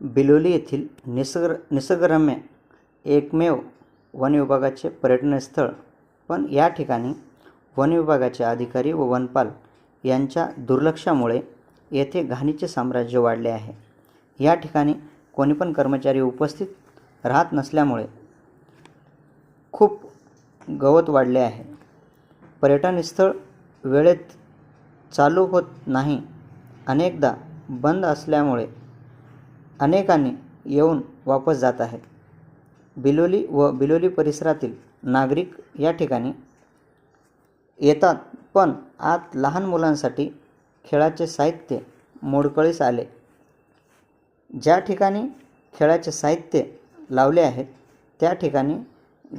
बिलोली येथील निसर्ग निसर्गरम्य एकमेव वन विभागाचे पर्यटन स्थळ पण या ठिकाणी वन विभागाचे अधिकारी व वनपाल यांच्या दुर्लक्षामुळे येथे घाणीचे साम्राज्य वाढले आहे. या ठिकाणी कोणी पण कर्मचारी उपस्थित राहत नसल्यामुळे खूप गवत वाढले आहे. पर्यटन स्थळ वेळेत चालू होत नाही. अनेकदा बंद असल्यामुळे अनेकांनी येऊन वापस जात आहेत बिलोली व बिलोली परिसरातील नागरिक या ठिकाणी येतात पण आत लहान मुलांसाठी खेळाचे साहित्य मोडकळीस आले. ज्या ठिकाणी खेळाचे साहित्य लावले आहेत त्या ठिकाणी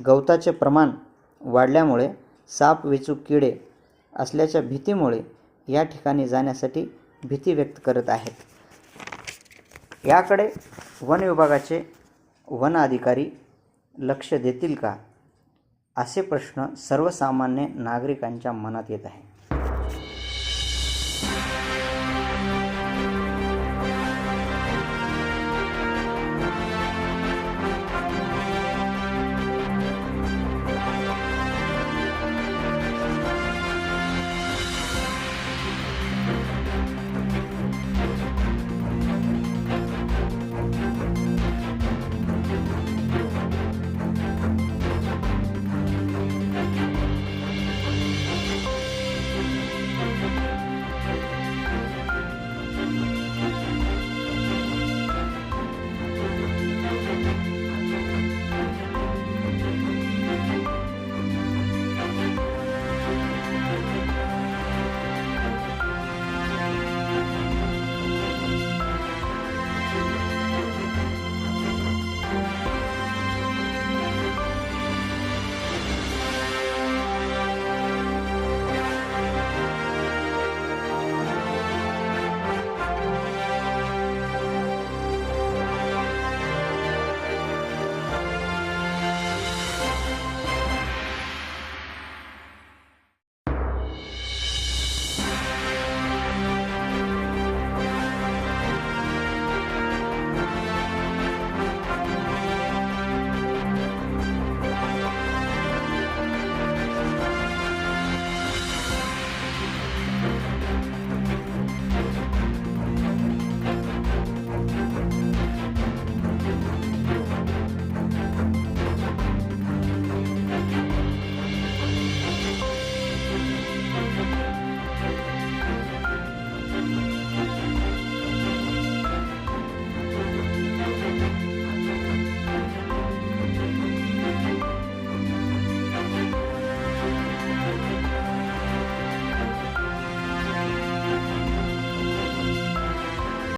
गवताचे प्रमाण वाढल्यामुळे साप विचू किडे असल्याच्या भीतीमुळे या ठिकाणी जाण्यासाठी भीती व्यक्त करत आहेत. याकडे वन विभागाचे वन अधिकारी लक्ष देतील का? असे प्रश्न सर्वसामान्य नागरिकांच्या मनात येत आहे.